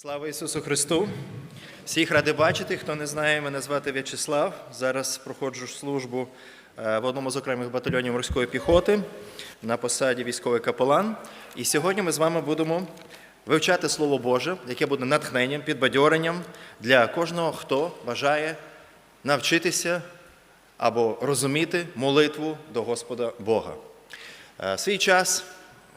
Слава Ісусу Христу! Всіх радий бачити. Хто не знає, мене звати В'ячеслав. Зараз проходжу службу е, в одному з окремих батальйонів морської піхоти на посаді військовий капелан. І сьогодні ми з вами будемо вивчати Слово Боже, яке буде натхненням, підбадьоренням для кожного, хто бажає навчитися або розуміти молитву до Господа Бога. Е, Свій час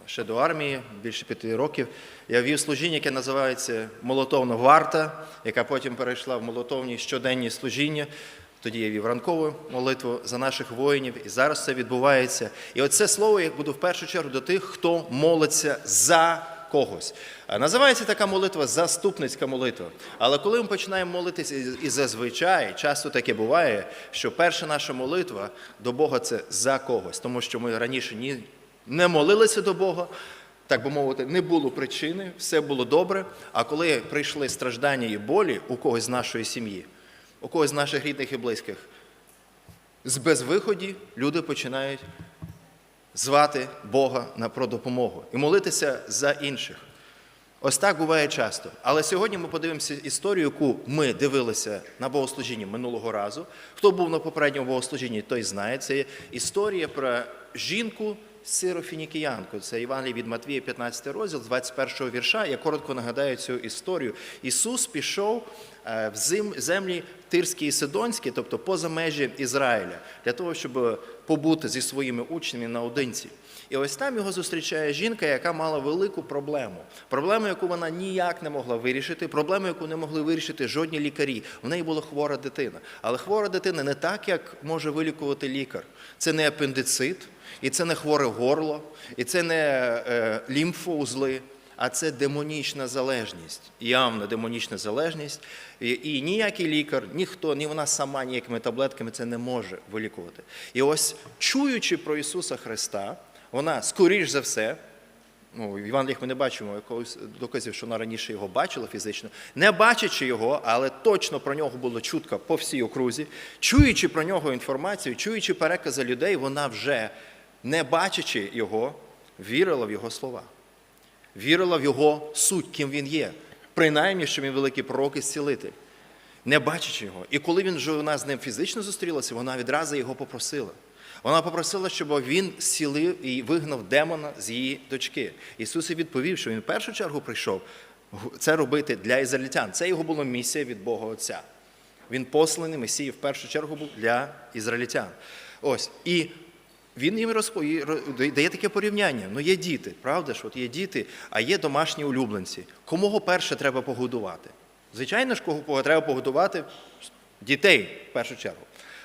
ще до армії, більше п'яти років, я вів служіння, яке називається Молотовна варта, яка потім перейшла в молотовні щоденні служіння. Тоді я вів ранкову молитву за наших воїнів, і зараз це відбувається. І оце слово я буду в першу чергу до тих, хто молиться за когось. Називається така молитва заступницька молитва. Але коли ми починаємо молитися, і- зазвичай часто таке буває, що перша наша молитва до Бога це за когось, тому що ми раніше ні не молилися до Бога, так би мовити, не було причини, все було добре. А коли прийшли страждання і болі у когось з нашої сім'ї, у когось з наших рідних і близьких, з безвиході люди починають звати Бога на про допомогу і молитися за інших. Ось так буває часто. Але сьогодні ми подивимося історію, яку ми дивилися на богослужінні минулого разу. Хто був на попередньому богослужінні, той знає. Це історія про жінку сирофінікіянку. Це Євангелій від Матвія, 15 розділ, з 21 вірша. Я коротко нагадаю цю історію. Ісус пішов е, в землі Тирські і Сидонські, тобто поза межі Ізраїля, для того, щоб побути зі своїми учнями наодинці. І ось там його зустрічає жінка, яка мала велику проблему. Проблему, яку вона ніяк не могла вирішити, проблему, яку не могли вирішити жодні лікарі. В неї була хвора дитина. Але хвора дитина не так, як може вилікувати лікар. Це не апендицит, і це не хворе горло, і це не е, лімфоузли. А це демонічна залежність, явна демонічна залежність. І, і ніякий лікар, ніхто, ні вона сама ніякими таблетками це не може вилікувати. І ось чуючи про Ісуса Христа, вона, скоріш за все, ну, в Євангеліях ми не бачимо якогось доказів, що вона раніше його бачила фізично, не бачачи його, але точно про нього було чутка по всій окрузі, чуючи про нього інформацію, чуючи перекази людей, вона вже, не бачачи його, вірила в його слова вірила в його суть, ким він є. Принаймні, що він великий пророк і зцілитель, не бачачи його. І коли він вже вона з ним фізично зустрілася, вона відразу його попросила. Вона попросила, щоб він зцілив і вигнав демона з її дочки. Ісус і відповів, що він в першу чергу прийшов це робити для ізраїльтян. Це його була місія від Бога Отця. Він посланий Месії в першу чергу був для ізраїльтян. Ось. І він їм розповідає, дає таке порівняння. Ну, є діти, правда ж? От є діти, а є домашні улюбленці. Кому го перше треба погодувати? Звичайно ж, кого треба погодувати дітей в першу чергу.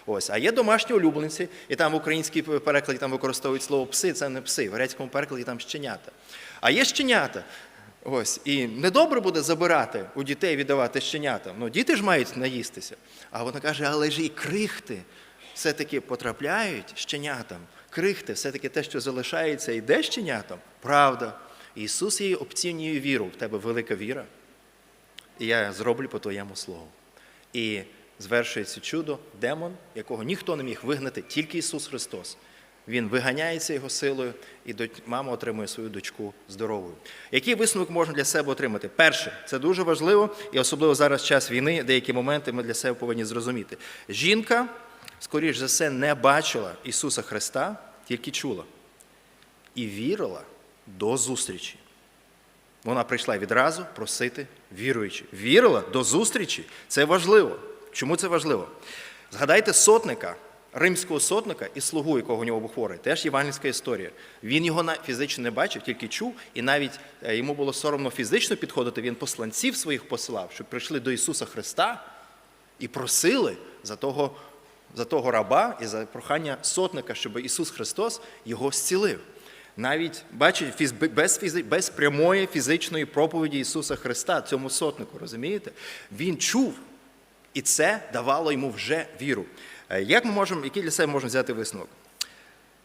Ось, а є домашні улюбленці, і там в українській перекладі там використовують слово пси, це не пси, в грецькому перекладі там щенята. А є щенята. Ось, і недобре буде забирати у дітей, віддавати щенятам. Ну, діти ж мають наїстися. А вона каже, але ж і крихти все-таки потрапляють щенятам. Крихти, все-таки те, що залишається, йде щенятам. Правда. Ісус її обцінює віру. В тебе велика віра. І я зроблю по твоєму слову. І звершується чудо, демон, якого ніхто не міг вигнати, тільки Ісус Христос. Він виганяється його силою, і мама отримує свою дочку здоровою. Який висновок можна для себе отримати? Перше, це дуже важливо, і особливо зараз час війни, деякі моменти ми для себе повинні зрозуміти. Жінка, скоріш за все, не бачила Ісуса Христа, тільки чула. І вірила до зустрічі. Вона прийшла відразу просити віруючи. Вірила до зустрічі. Це важливо. Чому це важливо? Згадайте сотника, римського сотника і слугу, якого у нього був хворий. Теж євангельська історія. Він його фізично не бачив, тільки чув, і навіть е, йому було соромно фізично підходити. Він посланців своїх посилав, щоб прийшли до Ісуса Христа і просили за того, за того раба і за прохання сотника, щоб Ісус Христос його зцілив. Навіть бачить без, без прямої фізичної проповіді Ісуса Христа цьому сотнику, розумієте? Він чув, і це давало йому вже віру. Е, Як ми можемо, який для себе можемо взяти висновок?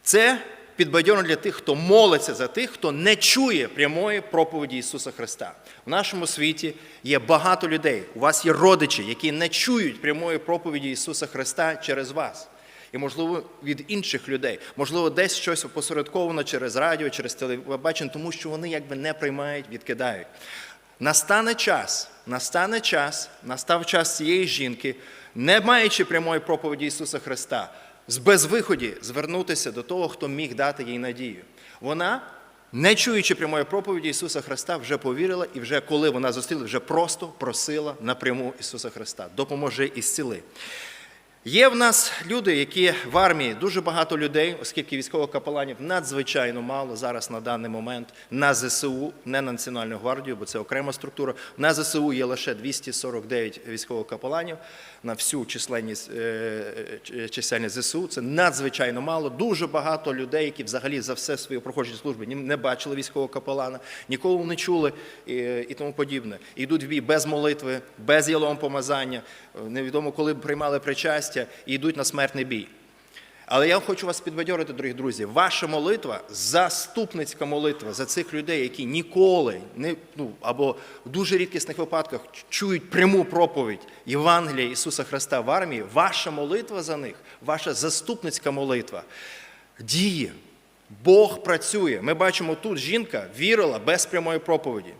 Це підбадьорно для тих, хто молиться за тих, хто не чує прямої проповіді Ісуса Христа. В нашому світі є багато людей. У вас є родичі, які не чують прямої проповіді Ісуса Христа через вас. І, можливо, від інших людей, можливо, десь щось опосередковано через радіо, через телебачення, тому що вони якби не приймають, відкидають. Настане час, настане час, настав час цієї жінки, не маючи прямої проповіді Ісуса Христа, з безвиході звернутися до того, хто міг дати їй надію. Вона, не чуючи прямої проповіді Ісуса Христа, вже повірила, і вже коли вона зустріла, вже просто просила напряму Ісуса Христа. Допоможи і зціли. Є в нас люди, які в армії дуже багато людей, оскільки військових капеланів надзвичайно мало зараз на даний момент на ЗСУ, не на Національну гвардію, бо це окрема структура. На ЗСУ є лише 249 військових капеланів на всю численність, е, е, чисельність ЗСУ. Це надзвичайно мало. Дуже багато людей, які взагалі за все своє проходження служби не бачили військового капелана, ніколи не чули і, тому подібне. Йдуть в бій без молитви, без ялом помазання. Невідомо, коли приймали причастя, і йдуть на смертний бій. Але я хочу вас підбадьорити, дорогі друзі. Ваша молитва, заступницька молитва за цих людей, які ніколи не ну або в дуже рідкісних випадках чують пряму проповідь Євангелія Ісуса Христа в армії. Ваша молитва за них, ваша заступницька молитва діє. Бог працює. Ми бачимо тут жінка вірила без прямої проповіді.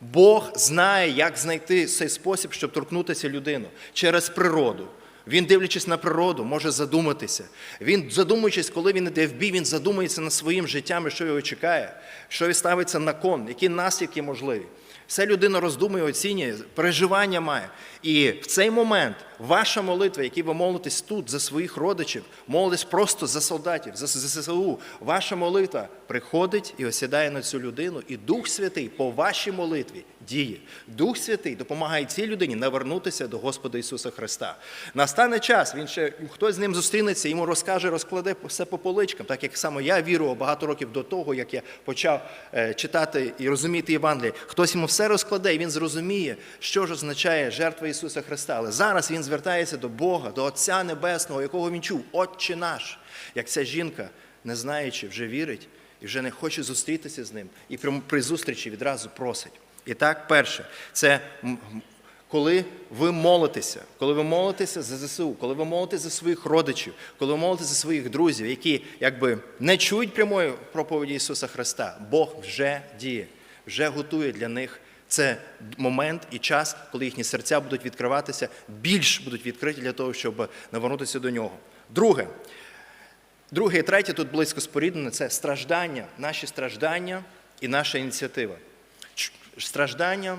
Бог знає, як знайти цей спосіб, щоб торкнутися людину через природу. Він, дивлячись на природу, може задуматися. Він, задумуючись, коли він йде в бій, він задумується над своїм життям і що його чекає, що він ставиться на кон, які наслідки можливі. Все людина роздумує, оцінює, переживання має. І в цей момент ваша молитва, які ви молитесь тут за своїх родичів, молитесь просто за солдатів, за ЗСУ, ваша молитва приходить і осідає на цю людину, і Дух Святий по вашій молитві діє. Дух Святий допомагає цій людині навернутися до Господа Ісуса Христа. Настане час, він ще хтось з ним зустрінеться, йому розкаже, розкладе все по поличкам, так як саме я вірував багато років до того, як я почав е, читати і розуміти Євангеліє. Хтось йому все розкладе, і він зрозуміє, що ж означає жертва Ісуса Христа. Але зараз він звертається до Бога, до Отця Небесного, якого він чув, Отче наш, як ця жінка, не знаючи, вже вірить і вже не хоче зустрітися з ним, і при, при зустрічі відразу просить. І так, перше, це коли ви молитеся, коли ви молитеся за ЗСУ, коли ви молитеся за своїх родичів, коли ви молитеся за своїх друзів, які якби не чують прямої проповіді Ісуса Христа, Бог вже діє, вже готує для них. Це момент і час, коли їхні серця будуть відкриватися, більш будуть відкриті для того, щоб навернутися до нього. Друге, друге і третє тут близько споріднене це страждання, наші страждання і наша ініціатива. Ч- Страждання,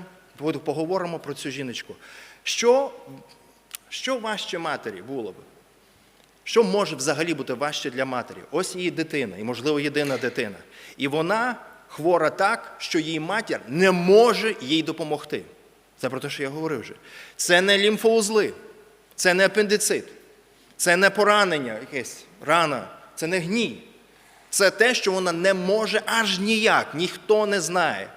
поговоримо про цю жіночку. Що, що важче матері було б? Що може взагалі бути важче для матері? Ось її дитина, і, можливо, єдина дитина. І вона хвора так, що її матір не може їй допомогти. Це про те, що я говорив вже. Це не лімфоузли, це не апендицит, це не поранення, якесь рана, це не гній. Це те, що вона не може аж ніяк, ніхто не знає.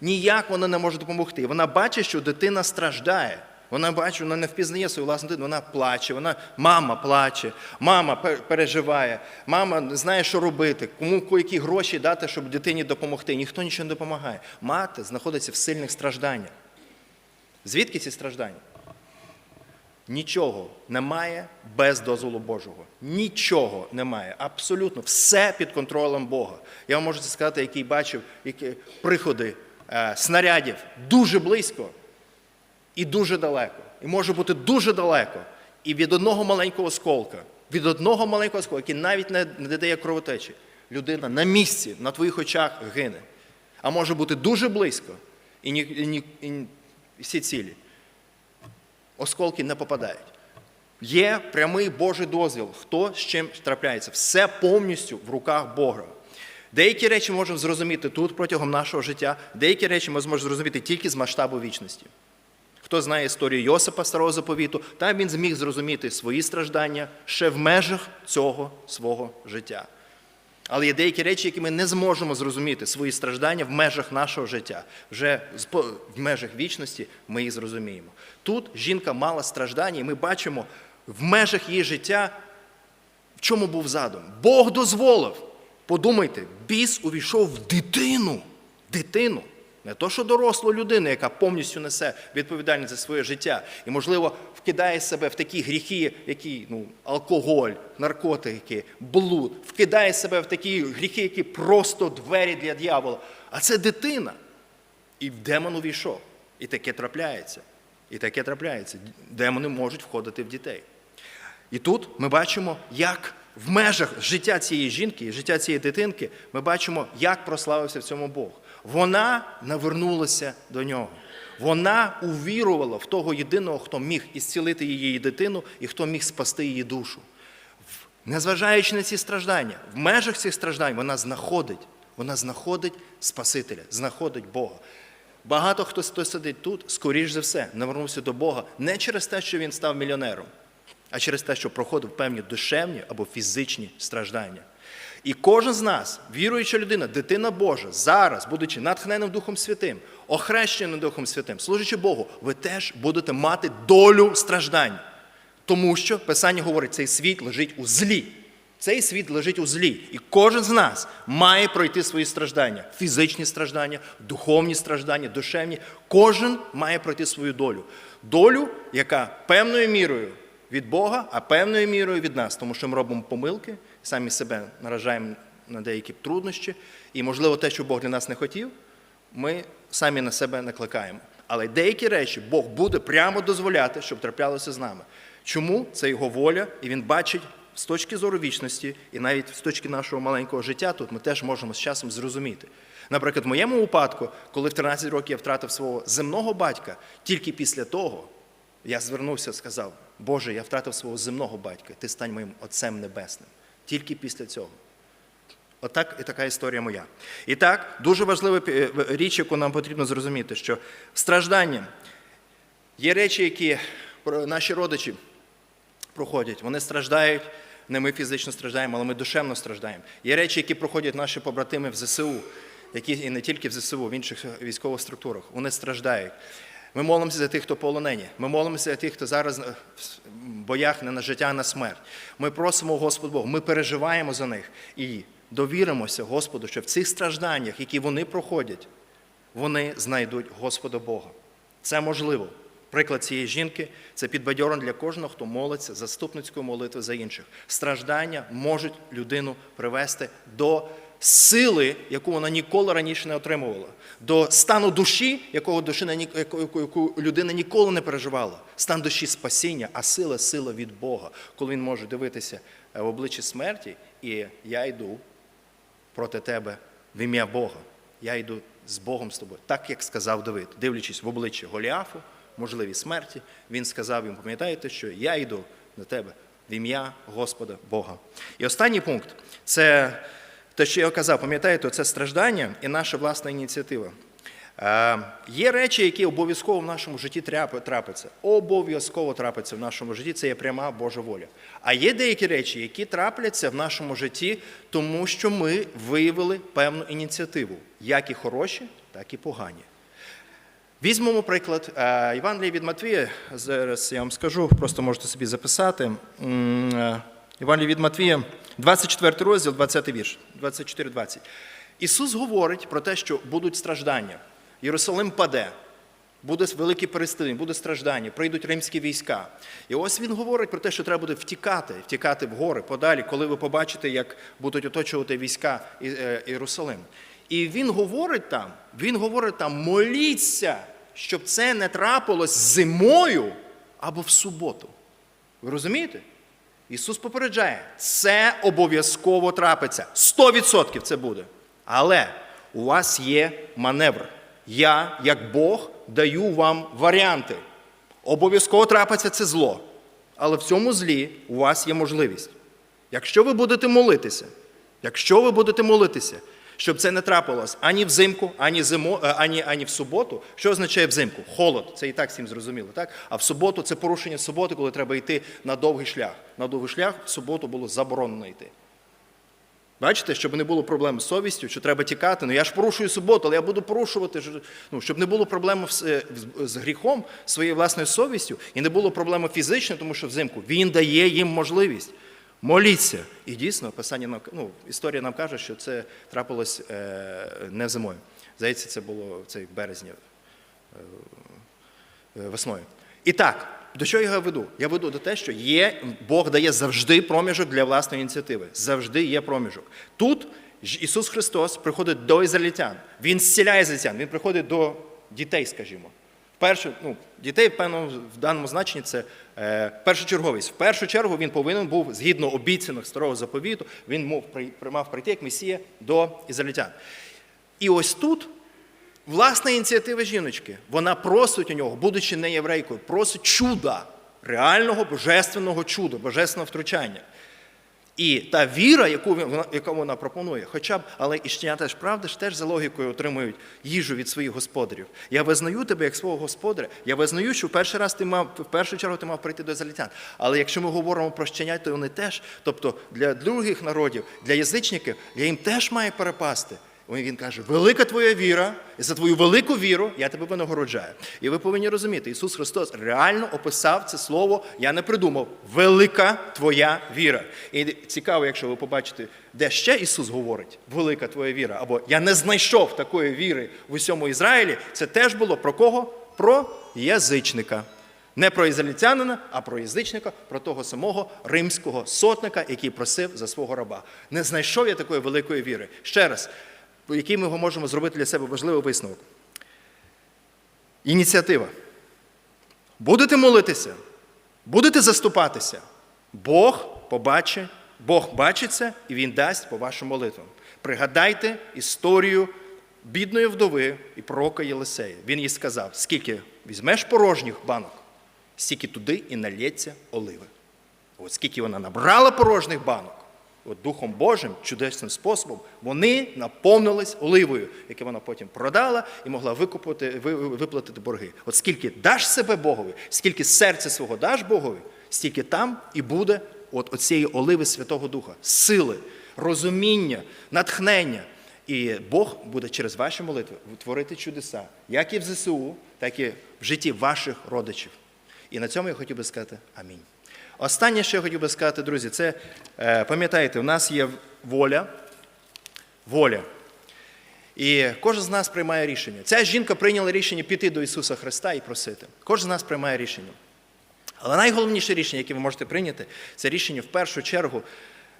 Ніяк вона не може допомогти. Вона бачить, що дитина страждає. Вона бачить, вона не впізнає свою власну дитину, вона плаче, вона мама плаче, мама переживає, мама не знає, що робити, кому які гроші дати, щоб дитині допомогти. Ніхто нічого не допомагає. Мати знаходиться в сильних стражданнях. Звідки ці страждання? Нічого немає без дозволу Божого. Нічого немає. Абсолютно все під контролем Бога. Я вам можу сказати, який бачив які приходи снарядів дуже близько і дуже далеко. І може бути дуже далеко. І від одного маленького осколка, від одного маленького осколка, який навіть не, дає кровотечі, людина на місці, на твоїх очах гине. А може бути дуже близько і, ні, і ні- і всі цілі осколки не попадають. Є прямий Божий дозвіл, хто з чим трапляється. Все повністю в руках Бога. Деякі речі ми можемо зрозуміти тут протягом нашого життя, деякі речі ми зможемо зрозуміти тільки з масштабу вічності. Хто знає історію Йосипа Старого Заповіту, там він зміг зрозуміти свої страждання ще в межах цього свого життя. Але є деякі речі, які ми не зможемо зрозуміти, свої страждання в межах нашого життя. Вже в межах вічності ми їх зрозуміємо. Тут жінка мала страждання, і ми бачимо в межах її життя, в чому був задум. Бог дозволив. Подумайте, біс увійшов в дитину. Дитину. Не то, що дорослу людину, яка повністю несе відповідальність за своє життя, і, можливо, вкидає себе в такі гріхи, які ну, алкоголь, наркотики, блуд, вкидає себе в такі гріхи, які просто двері для дьявола. А це дитина. І в демон увійшов. І таке трапляється. І таке трапляється. Демони можуть входити в дітей. І тут ми бачимо, як в межах життя цієї жінки, життя цієї дитинки, ми бачимо, як прославився в цьому Бог. Вона навернулася до нього. Вона увірувала в того єдиного, хто міг ісцілити її дитину і хто міг спасти її душу. Незважаючи на ці страждання, в межах цих страждань вона знаходить, вона знаходить Спасителя, знаходить Бога. Багато хто сидить тут, скоріш за все, навернувся до Бога не через те, що він став мільйонером, а через те, що проходив певні душевні або фізичні страждання. І кожен з нас, віруюча людина, дитина Божа, зараз, будучи натхненим Духом Святим, охрещеним Духом Святим, служачи Богу, ви теж будете мати долю страждань. Тому що Писання говорить, цей світ лежить у злі. Цей світ лежить у злі. І кожен з нас має пройти свої страждання: фізичні страждання, духовні страждання, душевні. Кожен має пройти свою долю. Долю, яка певною мірою від Бога, а певною мірою від нас, тому що ми робимо помилки, самі себе наражаємо на деякі труднощі, і, можливо, те, що Бог для нас не хотів, ми самі на себе накликаємо. Але деякі речі Бог буде прямо дозволяти, щоб траплялося з нами. Чому це його воля, і він бачить з точки зору вічності, і навіть з точки нашого маленького життя, тут ми теж можемо з часом зрозуміти. Наприклад, в моєму випадку, коли в 13 років я втратив свого земного батька, тільки після того я звернувся і сказав: Боже, я втратив свого земного батька, ти стань моїм Отцем Небесним. Тільки після цього. Отак і така історія моя. І так, дуже важлива е, річ, яку нам потрібно зрозуміти, що страждання є речі, які наші родичі проходять. Вони страждають, не ми фізично страждаємо, але ми душевно страждаємо. Є речі, які проходять наші побратими в ЗСУ, які і не тільки в ЗСУ, в інших військових структурах. Вони страждають. Ми молимося за тих, хто полонені. Ми молимося за тих, хто зараз в боях не на життя, а на смерть. Ми просимо Господь Бога, ми переживаємо за них і довіримося Господу, що в цих стражданнях, які вони проходять, вони знайдуть Господа Бога. Це можливо. Приклад цієї жінки це підбадьором для кожного, хто молиться заступницькою молитвою за інших. Страждання можуть людину привести до сили, яку вона ніколи раніше не отримувала, до стану душі, якого душина, яку, людина ніколи не переживала. Стан душі спасіння, а сила сила від Бога, коли він може дивитися е, в обличчя смерті, і я йду проти тебе в ім'я Бога. Я йду з Богом з тобою, так як сказав Давид, дивлячись в обличчя Голіафу, можливі смерті, він сказав їм, пам'ятаєте, що я йду до тебе в ім'я Господа Бога. І останній пункт це те, що я казав, пам'ятаєте, це страждання і наша власна ініціатива. Е, Є речі, які обов'язково в нашому житті трапляться. Обов'язково трапляться в нашому житті, це є пряма Божа воля. А є деякі речі, які трапляться в нашому житті, тому що ми виявили певну ініціативу, як і хороші, так і погані. Візьмемо приклад е, Євангелія від Матвія. Зараз я вам скажу, просто можете собі записати. М, е, від Матвія, 24 розділ, 20 вірш, 24-20. Ісус говорить про те, що будуть страждання. Єрусалим паде, буде велике перестилення, буде страждання, прийдуть римські війська. І ось він говорить про те, що треба буде втікати, втікати в гори подалі, коли ви побачите, як будуть оточувати війська е, Єрусалим. І він говорить там, він говорить там, моліться, щоб це не трапилось зимою або в суботу. Ви розумієте? Ісус попереджає, це обов'язково трапиться. 100% це буде. Але у вас є маневр. Я, як Бог, даю вам варіанти. Обов'язково трапиться це зло. Але в цьому злі у вас є можливість. Якщо ви будете молитися, якщо ви будете молитися, щоб це не трапилось ані взимку, ані, зимо, е, ані, ані в суботу, що означає взимку? Холод, це і так всім зрозуміло. Так? А в суботу це порушення суботи, коли треба йти на довгий шлях. На довгий шлях в суботу було заборонено йти. Бачите, щоб не було проблем з совістю, що треба тікати. Ну я ж порушую суботу, але я буду порушувати, ну, щоб не було проблеми з, е, з- гріхом, своєю власною совістю, і не було проблеми фізично, тому що взимку він дає їм можливість. Моліться. І дійсно, писання нам ну, історія нам каже, що це трапилось е, не зимою. Здається, це було в цей березні е, весною. І так, до чого я веду? Я веду до те, що є, Бог дає завжди проміжок для власної ініціативи. Завжди є проміжок. Тут Ісус Христос приходить до ізраїльтян. Він зціляє ізраїльтян, Він приходить до дітей, скажімо. Першу, ну, дітей, певно, в даному значенні це е, першочерговість. В першу чергу він повинен був, згідно обіцянок старого заповіту, він мов, при, мав прийти як Месія до ізраїльтян. І ось тут власна ініціатива жіночки. Вона просить у нього, будучи не єврейкою, просить чуда, реального божественного чуда, божественного втручання. І та віра, яку вона, яку вона пропонує, хоча б, але і щеня, теж правда ж теж за логікою отримують їжу від своїх господарів. Я визнаю тебе як свого господаря. Я визнаю, що в перший раз ти мав в першу чергу ти мав прийти до ізраїльтян. Але якщо ми говоримо про щенят, то вони теж, тобто для других народів, для язичників, я їм теж має перепасти. Він каже, велика твоя віра, і за твою велику віру я тебе винагороджаю. І ви повинні розуміти, Ісус Христос реально описав це слово, я не придумав. Велика твоя віра. І цікаво, якщо ви побачите, де ще Ісус говорить, велика твоя віра, або я не знайшов такої віри в усьому Ізраїлі, це теж було про кого? Про язичника. Не про ізраїльтянина, а про язичника, про того самого римського сотника, який просив за свого раба. Не знайшов я такої великої віри. Ще раз, який ми можемо зробити для себе важливий висновок. Ініціатива. Будете молитися, будете заступатися. Бог побачить, Бог бачить це і Він дасть по вашим молитвам. Пригадайте історію бідної вдови і пророка Єлисея. Він їй сказав: скільки візьмеш порожніх банок, стільки туди і налється оливи. От скільки вона набрала порожніх банок, от Духом Божим, чудесним способом, вони наповнились оливою, яку вона потім продала і могла викупити, виплатити борги. От скільки даш себе Богові, скільки серця свого даш Богові, стільки там і буде от оцієї оливи Святого Духа, сили, розуміння, натхнення. І Бог буде через ваші молитви творити чудеса, як і в ЗСУ, так і в житті ваших родичів. І на цьому я хотів би сказати амінь. Останнє, що я хотів би сказати, друзі, це е, пам'ятаєте, у нас є воля, воля. І кожен з нас приймає рішення. Ця жінка прийняла рішення піти до Ісуса Христа і просити. Кожен з нас приймає рішення. Але найголовніше рішення, яке ви можете прийняти, це рішення в першу чергу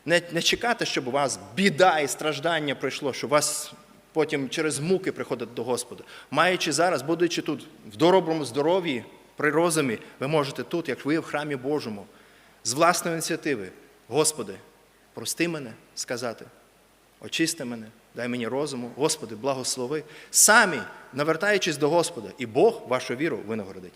не, не чекати, щоб у вас біда і страждання прийшло, щоб вас потім через муки приходити до Господа. Маючи зараз, будучи тут в доброму здоров'ї, при розумі, ви можете тут, як ви в храмі Божому, з власної ініціативи, Господи, прости мене, сказати, очисти мене, дай мені розуму, Господи, благослови. Самі навертаючись до Господа, і Бог вашу віру винагородить.